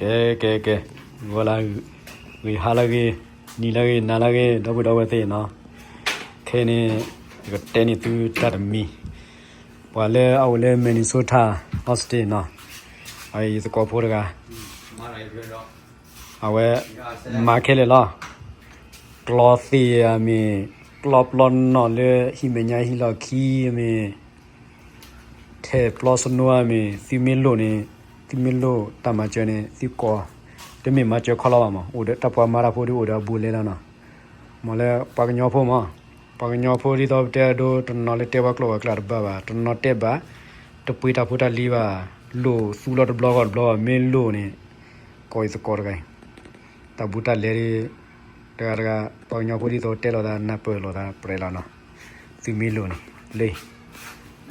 ကဲကဲကဲဝလာဝီဟာလာကေနီလာကေနာလာကေတော့ဘတော့ဝသေးနော်ခဲနေဒီကတဲနေသူတတ်မီဘွာလဲအော်လဲမင်နီဆိုတာအော့စတေနော်အဲဒီစကောဖိုးတကမာရိုင်ပြတော့အဝဲမာခဲလေလားကလော်စီအမီကလော့ပလွန်နော်လေဟိမညာဟိလော်ခီအမီထဲပလော့စနိုအမီစီမီလိုနေ စီမီလိုတမချနေစီကောတမီမချခလာမအိုဒတပွားမာရာဖိုဒီအိုဒဘူလေလာနော်မလဲပကညောဖိုမပကညောဖိုဒီတော့တဲဒိုတနော်လေတဲဘကလောကလာဘဘာတနော်တဲဘာတပွေတာဖူတာလီဘာလိုစူလော့ဘလော့ဘလော့မင်းလိုနေကိုယ်စကောရိုင်းတဘူတာလေရီတကရကပေါညောပူဒီတော့တဲလောတာနပ်ပွဲလောတာပရဲလာနော်စီမီလိုနေလေ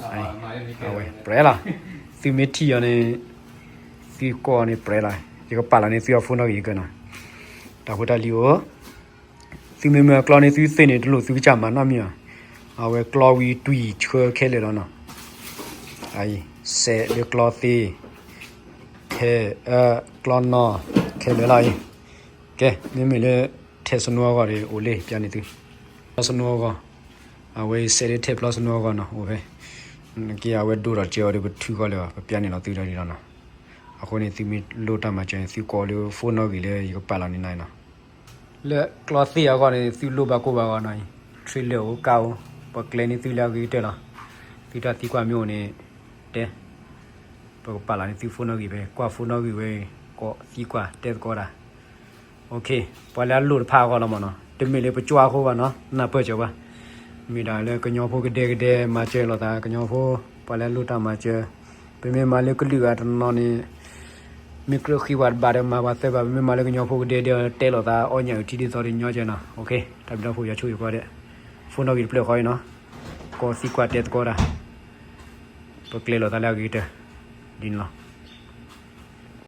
အာမာရိုင်ပြအဝဲပရဲလာစီမီတီရနေ စီကောနေပရဲလာဒီကပါလာနေစီဖုန်းတော့ရေကနော်တဘူတာလီယိုစီမီမကလောနေစီစနေတလို့စီချာမနာမီအဝဲကလောဝီတွီချွဲခဲလေတော့နော်အိုင်ဆေလေကလောသီခဲအကလောနော်ခဲလေလာကဲမိမိလည်းထက်စနောကလေအိုလေးပြန်နေသူစနောကအဝေးစရတဲ့ပလစနောကနော်ဟိုပဲကေအဝဲဒူရချေရဘထူကလေပြန်နေတော့သူတယ်နော် အခုနေသူမီလိုတာမချင်စီကောလေးဖုန်းတော့ကြီးလေရပါလာနေနိုင်နော်လက်ကလောစီရကနေသူလိုပါကိုပါကနိုင်ထရီလေကိုကောင်းပကလနေသူလာကြီးတဲ့လားသူတာတီကွာမျိုးနေတဲပကပါလာနေသူဖုန်းတော့ကြီးပဲကွာဖုန်းတော့ကြီးပဲကောစီကွာတဲကောတာ โอเคปอแล้วหลุดพาก็แล้วมั้งเนาะตมีเลยไปจั่วโคว่าเนาะน่าเปิดจ้ะว่ามีได้เลยก็ยอ micro keyword bare ma ba se ba me ma le nyo phu de de te lo ta o nya ti di so ri nyo je na okay ta bi lo phu ya chu ko de phone no gi play ko no ko si kwa te ko ra to play lo ta la gi te din lo